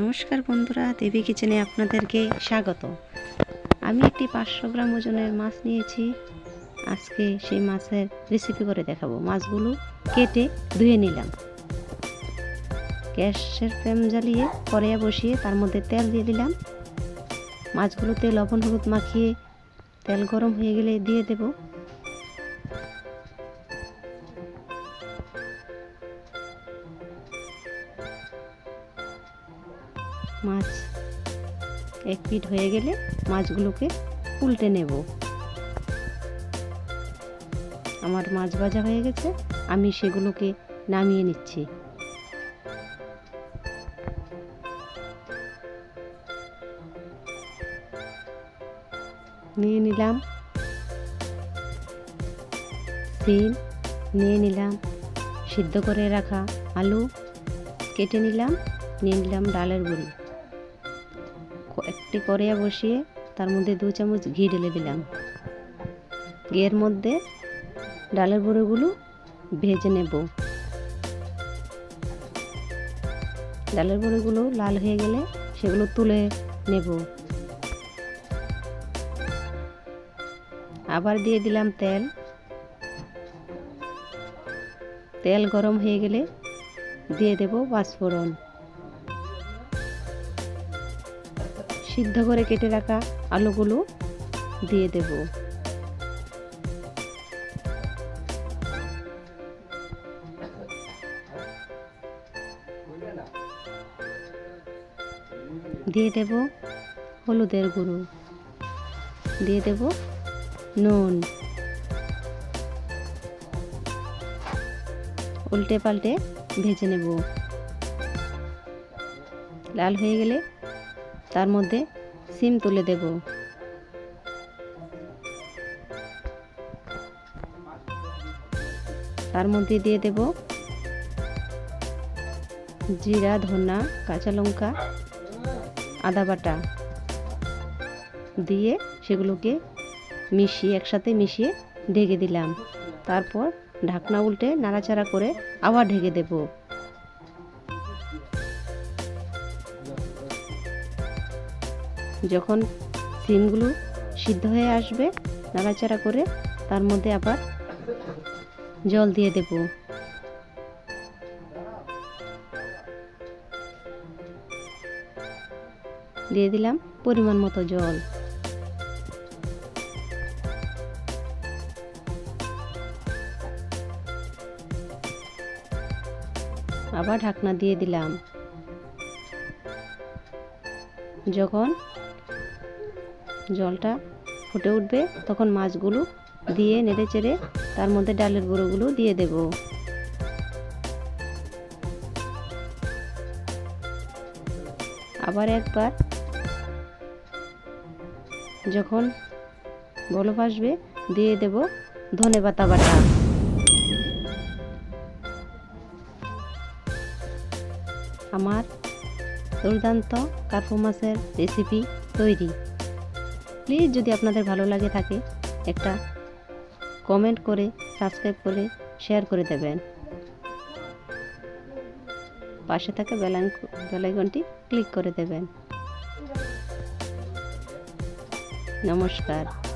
নমস্কার বন্ধুরা, দেবী কিচেনে আপনাদেরকে স্বাগত। আমি একটি পাঁচশো গ্রাম ওজনের মাছ নিয়েছি। আজকে সেই মাছের রেসিপি করে দেখাবো। মাছগুলো কেটে ধুয়ে নিলাম। গ্যাসের ফ্লেম জ্বালিয়ে কড়াইয়া বসিয়ে তার মধ্যে তেল দিয়ে দিলাম। মাছগুলোতে লবণ হলুদ মাখিয়ে তেল গরম হয়ে গেলে দিয়ে দেব। মাছ। এক পিট হয়ে গেলে মাছগুলোকে উল্টে নেব। আমার মাছ ভাজা হয়ে গেছে, আমি সেগুলোকে নামিয়ে নিচ্ছি। নিয়ে নিলাম। সিম নিয়ে নিলাম। সিদ্ধ করে রাখা আলু কেটে নিলাম, নিয়ে নিলাম ডালের গুঁড়ি। একটি কড়াইয়া বসিয়ে তার মধ্যে দু চামচ ঘি ঢেলে দিলাম। ঘিয়ের মধ্যে ডালের গুঁড়োগুলো ভেজে নেব। ডালের গুঁড়োগুলো লাল হয়ে গেলে সেগুলো তুলে নেব। আবার দিয়ে দিলাম তেল। তেল গরম হয়ে গেলে দিয়ে দেব পাঁচফোড়ন। সিদ্ধ করে কেটে রাখা আলুগুলো দিয়ে দেব। দিয়ে দেব হলুদের গুঁড়ো। দিয়ে দেব নুন। উল্টে পাল্টে ভেজে নেব। লাল হয়ে গেলে তার মধ্যে সিম তুলে দেব। তার মধ্যে দিয়ে দেব জিরা, ধনা, কাঁচা লঙ্কা, আদা বাটা। দিয়ে সেগুলোকে মিশিয়ে, একসাথে মিশিয়ে ঢেকে দিলাম। তারপর ঢাকনা উল্টে নাড়াচাড়া করে আবার ঢেকে দেবো। যখন সিমগুলো সিদ্ধ হয়ে আসবে, নাড়াচাড়া করে তার মধ্যে আবার জল দিয়ে দেব। দিয়ে দিলাম পরিমাণ মতো জল। আবার ঢাকনা দিয়ে দিলাম। যখন জলটা ফুটে উঠবে, তখন মাছগুলো দিয়ে নেড়ে চেড়ে তার মধ্যে ডালের গুঁড়োগুলো দিয়ে দেব। আবার একবার যখন বলফ আসবে, দিয়ে দেব ধনে পাতা বাটা। আমার দুর্দান্ত কার্পু মাছের রেসিপি তৈরি। প্লিজ যদি আপনাদের ভালো লাগে থাকে, একটা কমেন্ট করে সাবস্ক্রাইব করে শেয়ার করে দেবেন। পাশে থাকা বেলান বেলাইকনটি ক্লিক করে দেবেন। নমস্কার।